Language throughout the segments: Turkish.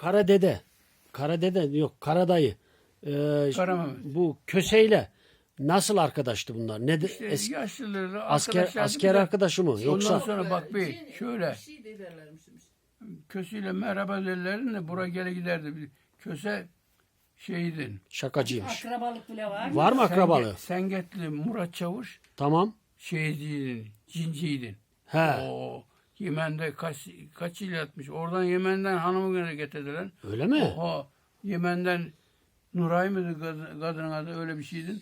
Kara dede. Kara dede yok Kara dayı. Ee, Kara Mehmet. bu köseyle nasıl arkadaştı bunlar? Ne de, İşte yaşlıları asker arkadaşlardı. asker Bir de arkadaşı mı Ondan yoksa sonra bak bir Cin- şöyle şey de derlermişmiş. kösüyle merhaba derlerin de buraya gele giderdi. Bir Köse şeydin. şakacıymış? Akrabalık bile var. Var mı akrabalığı? Senge- Sengetli Murat Çavuş Tamam. şeyciydin, cinciydin. He. O Yemen'de kaç kaç yıl yatmış. Oradan Yemen'den hanımı göre getirdiler. Öyle mi? O Yemen'den Nuray mıydı kadın- kadının adı öyle bir şeydi.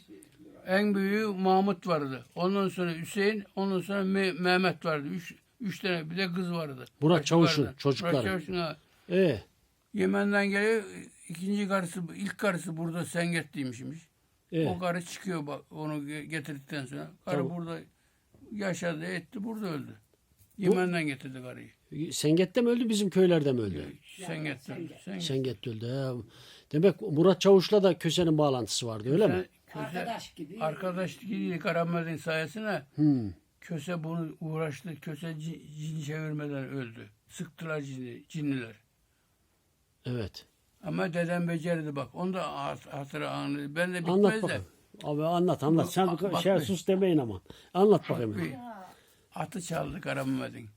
En büyüğü Mahmut vardı. Ondan sonra Hüseyin, ondan sonra Me- Mehmet vardı. Üç, üç tane bir de kız vardı. Başka Çavuş'un çocukları. Murat Çavuş'un. Ee, Yemen'den geliyor. ikinci karısı, ilk karısı burada Senget'liymişmiş. ee. O karı çıkıyor bak onu ge- getirdikten sonra. Karı Tamam. burada yaşadı, etti, burada öldü. Yemen'den getirdi karıyı. Senget'te mi öldü bizim köylerde mi öldü? Senget'ten. Senget. Senget. Senget'te öldü. Demek Murat Çavuş'la da kösenin bağlantısı vardı öyle mi? Köse, Arkadaş gibi. Arkadaş gibi Karamel'in sayesinde Hmm. Köse bunu uğraştı. Köse cin, cin çevirmeden öldü. Sıktılar cini, cinliler. Evet. Ama dedem becerdi bak. Onu da hat- hatıra anladı. Ben de bitmez Anlat de. Abi anlat anlat. Bak- Sen bak- bak şey sus demeyin aman. Anlat Bak bakayım. bir atı çaldı Karamehmet'in.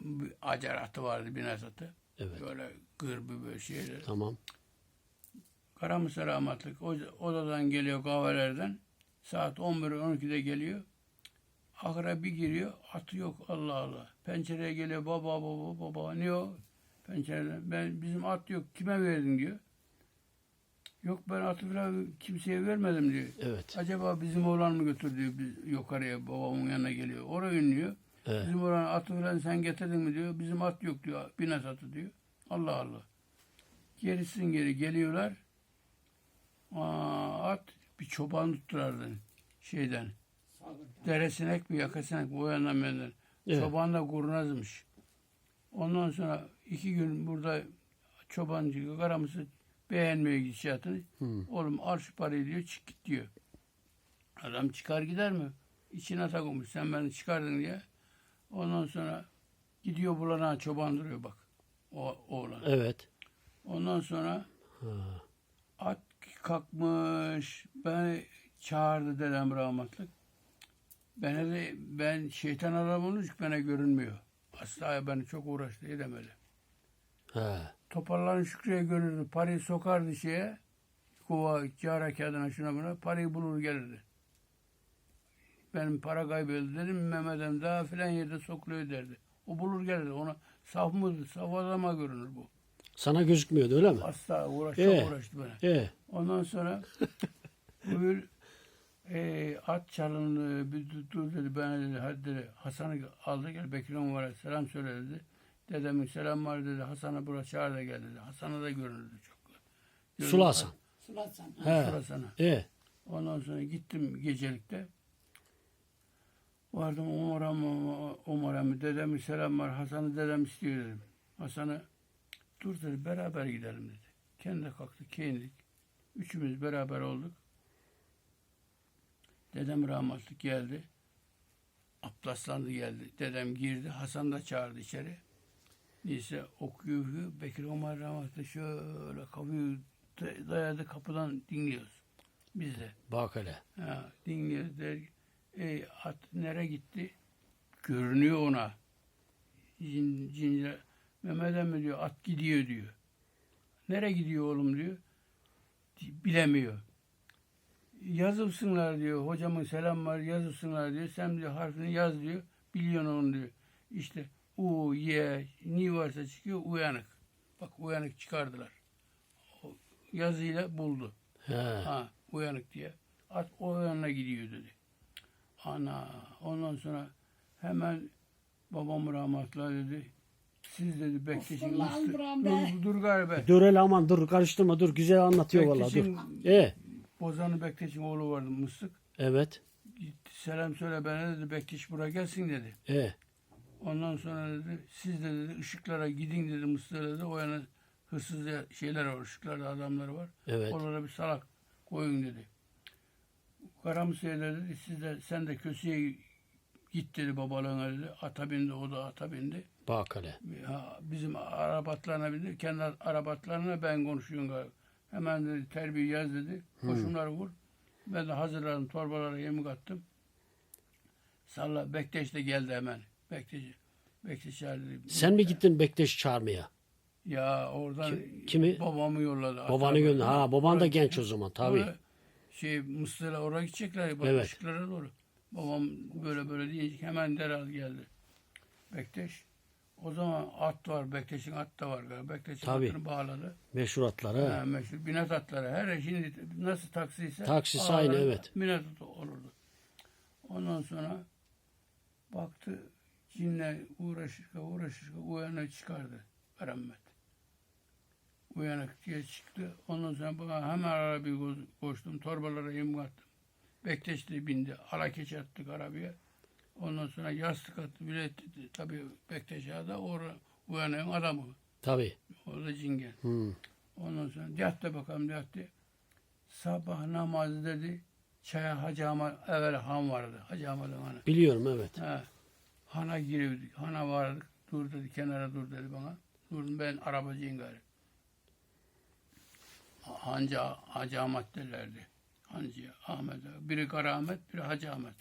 Bir Acar atı vardı, binaz atı. Evet. Böyle gırbı böyle şeyler. Tamam. Karamüsel rahmetlik o- odadan geliyor kahvelerden. Saat 11-12'de geliyor. Ahıra bir giriyor. Atı yok Allah Allah. Pencereye geliyor baba baba baba. Ne o? Pencereden. Ben bizim at yok. Kime verdin diyor. Yok ben atı falan kimseye vermedim diyor. Evet. Acaba bizim oğlan mı götürdü biz yukarıya babamın yanına geliyor. Oraya ünlüyor. Evet. Bizim oğlan atı falan sen getirdin mi diyor. Bizim at yok diyor. Binas atı diyor. Allah Allah. Gerisin geri geliyorlar. Aa, at bir çoban tutturardı şeyden. Deresinek mi yakasinek mi o yandan benden. Evet. Çoban da kurnazmış. Ondan sonra iki gün burada çobancı karamısı beğenmiyor gidişatını. Hmm. Oğlum al şu parayı diyor çık git diyor. Adam çıkar gider mi? İçine takılmış sen beni çıkardın diye. Ondan sonra gidiyor bulana çoban duruyor bak. O oğlan. Evet. Ondan sonra Ha. at kalkmış. Ben çağırdı dedem rahmetli. Bana de ben şeytan adam olmuş bana görünmüyor. Asla beni çok uğraştı edemedi. Ha. Toparlanan Şükrü'ye görürdü. Parayı sokardı şeye. Kova, cara kağıdına şuna buna. Parayı bulur gelirdi. Benim para kaybedildi dedim. Mehmet'im daha filan yerde sokuluyor derdi. O bulur gelirdi. Ona saf mı? Saf adama görünür bu. Sana gözükmüyordu öyle mi? Asla uğraş, Ee? çok uğraştı bana. Ee, Ondan sonra buyur e, at çalın bir dur, dedi bana dedi hadi dedi Hasan'ı aldı gel Bekir'in var selam söyle dedi. Dedemin selam var dedi Hasan'ı buraya çağır da gel dedi. Hasan'a da görünürdü çok. Göründü. Sulu Hasan. He. Sulu Hasan'a. Ee, Ondan sonra gittim gecelikte. Vardım Umar'a Umar'a mı dedemin selam var Hasan'ı dedem istiyor dedim. Hasan'ı dur dedi beraber gidelim dedi. Kendi kalktı keyindik. Üçümüz beraber olduk. Dedem rahmetli geldi. Aplaslandı geldi. Dedem girdi. Hasan da çağırdı içeri. Neyse okuyor. Bekir Omar rahmetli şöyle kapıyı dayadı kapıdan dinliyoruz. Biz de. bak hele. Ha, dinliyoruz der. Ey at nereye gitti? Görünüyor ona. Cin, cinler. Mehmet emmi diyor at gidiyor diyor. Nereye gidiyor oğlum diyor. Bilemiyor. Yazılsınlar diyor. Hocamın selam var yazılsınlar diyor. Sen diyor harfini yaz diyor. Biliyorsun onu diyor. İşte U, Y, ni varsa çıkıyor uyanık. Bak uyanık çıkardılar. O yazıyla buldu. He. Ha, uyanık diye. At o yanına gidiyor dedi. Ana. Ondan sonra hemen babam rahmetli dedi. Siz dedi bekleşin. Of, Allah'ım Mısır- Buram be. Dur, dur galiba. Dur hele aman dur karıştırma dur güzel anlatıyor vallahi dur. Ee, Bozan'ı Bekleş'in oğlu vardı Mıstık. evet. Gitti, selam söyle bana dedi. Bekleş buraya gelsin dedi. Ee, Ondan sonra dedi siz de dedi ışıklara gidin dedi Mıstık'a dedi. O yana hırsız şeyler var. Işıklarda adamları var. evet. Oralara bir salak koyun dedi. Karamseyler dedi siz de sen de köşeye Git dedi babalığına dedi. Ata bindi o da ata bindi. Bak hele. Ha, bizim arabatlarına bindi. Kendi arabatlarına ben konuşuyorum galiba. Hemen dedi terbiye yaz dedi. Koşumları vur. Ben de hazırladım. Torbalara yemek attım. Salla Bektaş da geldi hemen. Bektaş çağırdı. Sen mi gittin Bektaş'ı çağırmaya? Ya oradan Kim- kimi? babamı yolladı. Babanı Ata- gönder. Ha baban da genç o zaman tabii. oraya Şey Mısır'a oraya gidecekler. Evet. Işıklara doğru. Babam böyle böyle deyince hemen derhal geldi. Bektaş. O zaman at var. Bektaş'ın at da var galiba. Bektaş'ın Tabii. atını bağladı. Meşhur atları. Ha, meşhur binet atları. Her şimdi nasıl taksiyse Taksisi aynı, evet. Binet atı olurdu. Ondan sonra baktı cinle uğraşırken uğraşırken uyanık çıkardı. Rahmet. Uyanık diye çıktı. Ondan sonra bana hemen arabayı ko- koştum. Torbalara yem attım. Bektaş da bindi. Alakeç attık arabaya. Ondan sonra yastık attı. Bilet tabii Bektaş Ağa da orada uyanığın adamı. Tabii. O da cingen. Hmm. Ondan sonra yattı bakalım yattı. Sabah namazı dedi. Çaya Hacı Ahmet, evvel han vardı. Hacı Ahmet'in hanı. Biliyorum evet. He. Hana giriyorduk. Hana vardık. Dur dedi. Kenara dur dedi bana. Durdum ben arabacıyım gari. Hancı, Hacı Ahmet derlerdi. Hancı Ahmet. Biri Kara Ahmet, biri Hacı Ahmet.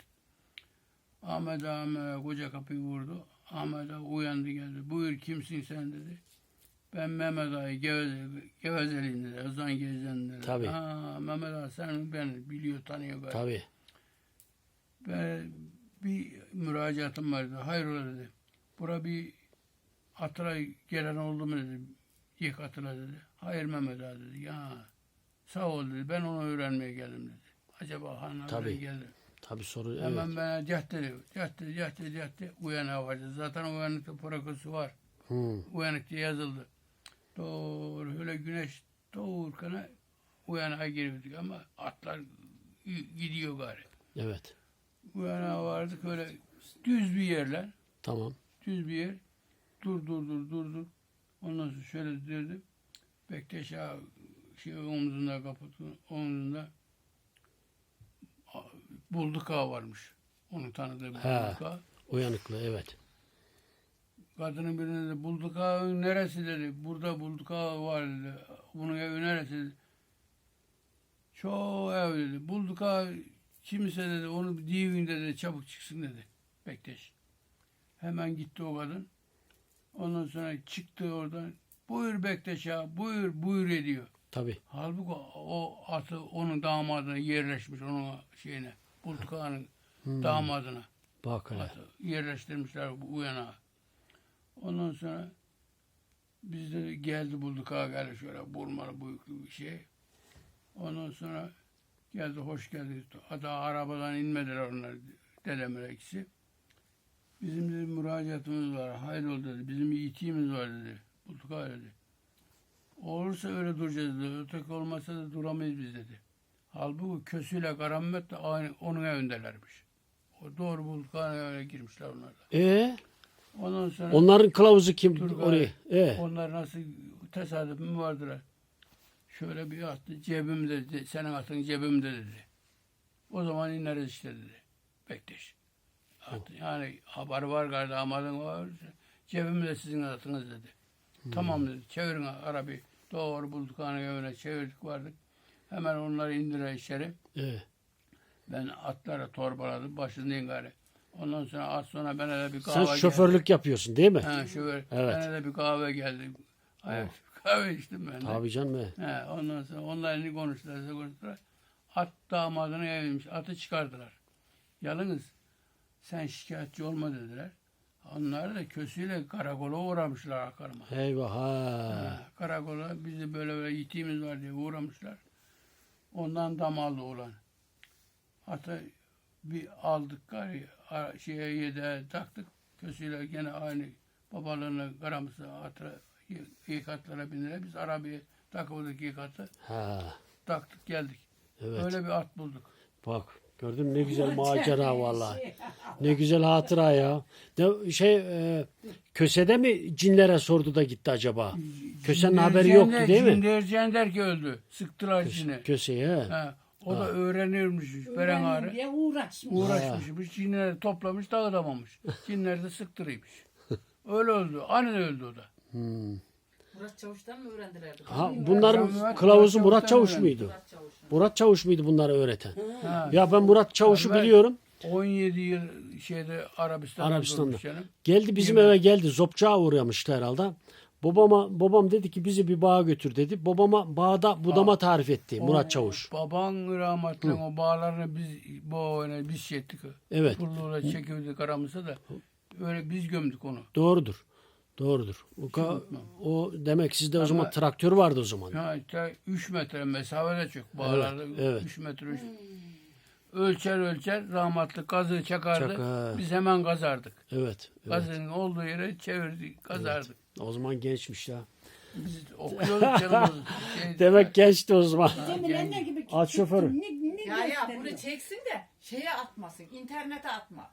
Ahmet Ahmet koca kapıyı vurdu. Ahmet ağa uyandı geldi. Buyur kimsin sen dedi. Ben Mehmet Ağa'yı geveze, gevezeliyim dedi. Özan Gezen dedi. Tabii. Ha, Mehmet Ağa sen beni biliyor tanıyor galiba. Tabii. Ben bir müracaatım vardı. Hayrola dedi. Bura bir hatıra gelen oldu mu dedi. İlk hatıra dedi. Hayır Mehmet Ağa dedi. Ya sağ ol dedi. Ben onu öğrenmeye geldim dedi. Acaba hanına Tabii. geldi. Tabii soru evet. Hemen bana cehde diyor. Cehde, cehde, cehde. Uyanığa vardı. Zaten uyanıkta prokosu var. Hmm. Uyanık diye yazıldı. Doğru öyle güneş doğurkana uyanığa giriyorduk ama atlar gi- gidiyor gari. Evet. Uyanığa vardık öyle düz bir yer lan. Tamam. Düz bir yer. Dur dur dur dur dur. Ondan sonra şöyle dedim. Bektaş ağa şey omzunda kapattı. Omzunda bulduk ağa varmış. Onu tanıdığı bulduk ağa. Uyanıklı evet. Kadının birine dedi, bulduk ağa neresi dedi. Burada bulduk ağa var dedi. Bunun evi neresi dedi. Çoğu ev dedi. Bulduk ağa kimse dedi onu divin dedi çabuk çıksın dedi. Bektaş. Hemen gitti o kadın. Ondan sonra çıktı oradan. Buyur Bektaş ağa buyur buyur ediyor. Tabii. Halbuki o, o atı onun damadına yerleşmiş onun şeyine. Bulduk ağanın Hmm. damadına. Bak hele. Yerleştirmişler bu uyana. Ondan sonra biz de geldi bulduk geldi şöyle burmalı büyüklü bir şey. Ondan sonra geldi hoş geldiniz. Hatta arabadan inmediler onlar dedemler ikisi. Bizim dedi müracaatımız var. Hayır oldu dedi. Bizim itiğimiz var dedi. Bulduk dedi. Olursa öyle duracağız dedi. Öteki olmazsa da duramayız biz dedi. Halbuki kösüyle karammet de aynı onun evindelermiş. O doğru bulduk ha öyle girmişler onlar da. E Ondan sonra onların kılavuzu kim Dur orayı? E onlar nasıl tesadüf mü vardılar? Şöyle bir attı cebimde dedi. Senin atın cebimde dedi. O zaman ineriz işte dedi. Bekleş. Attı. Yani haber var galiba damadın var. Cebimde sizin atınız dedi. Tamam dedi. Çevirin arabayı. Doğru bulduk hani evine çevirdik vardık. Hemen onları indiler içeri. e Ben atlara torbaladım. Başındayım gari. Ondan sonra az sonra ben hele bir kahve Sen geldi. şoförlük yapıyorsun değil mi? Ha, şoför. Evet. Ben hele bir kahve geldi. Hayır, kahve içtim ben de. Tabii canım. e. He, ondan sonra onlar ne konuştular, konuştular. At damadına evlenmiş. Atı çıkardılar. Yalnız sen şikayetçi olma dediler. Onlar da kösüyle karakola uğramışlar akarma. Eyvah ha. Karakola bizi böyle böyle yitiğimiz var diye uğramışlar. Ondan damallı olan. Hatta bir aldık a- şeye yede taktık. Kösüyle gene aynı babalığını karamısı hatıra yıkatlara bindiler. Biz arabaya takıldık yıkatı. Ha. Taktık geldik. Evet. Öyle bir at bulduk. Bak gördün mü ne güzel macera vallahi. Ne güzel hatıra ya. Ne, şey e, kösede mi cinlere sordu da gitti acaba? Kösenin haberi yoktu değil mi? Cindercen der ki öldü. Sıktılar içine. Köseye. Ha, O da öğreniyormuş Beren ağrı. diye uğraşmış. Uğraşmış. Cinleri toplamış dağıtamamış. Cinleri de sıktırıymış. Öyle öldü. Anne öldü o da. Murat Çavuş'tan mı öğrendilerdi? Ha, bunların Murat kılavuzu Murat Çavuş muydu? Murat Çavuş'tan. Murat Çavuş muydu bunları öğreten? Ha. Ya ben Murat Çavuş'u Ben- biliyorum. 17 yıl şeyde Arabistan'da, Arabistan'da. durmuş canım. Geldi bizim eve geldi. Zopçağa uğramıştı herhalde. Babama babam dedi ki bizi bir bağa götür dedi. Babama bağda budama tarif etti Murat Çavuş. Baban rahmetli o bağlarını biz bu oyuna biz şey ettik. Evet. Purluğuyla çekiyorduk aramızda da. Öyle biz gömdük onu. Doğrudur. Doğrudur. O, ka- o demek sizde o zaman traktör vardı o zaman. Ha işte 3 metre mesafede çok bağlarda. evet. 3 metre 3. Ölçer ölçer rahmetli kazığı çakardı. Çakar. Biz hemen kazardık. Evet. evet. Kazının olduğu yere çevirdik, kazardık. O zaman gençmiş ya. Biz okuyorduk canım. Şey, Demek gençti o zaman. Demin gibi Aç şoförü. Ne, ne Ya ya gösteriyor? bunu çeksin de şeye atmasın. internete atma.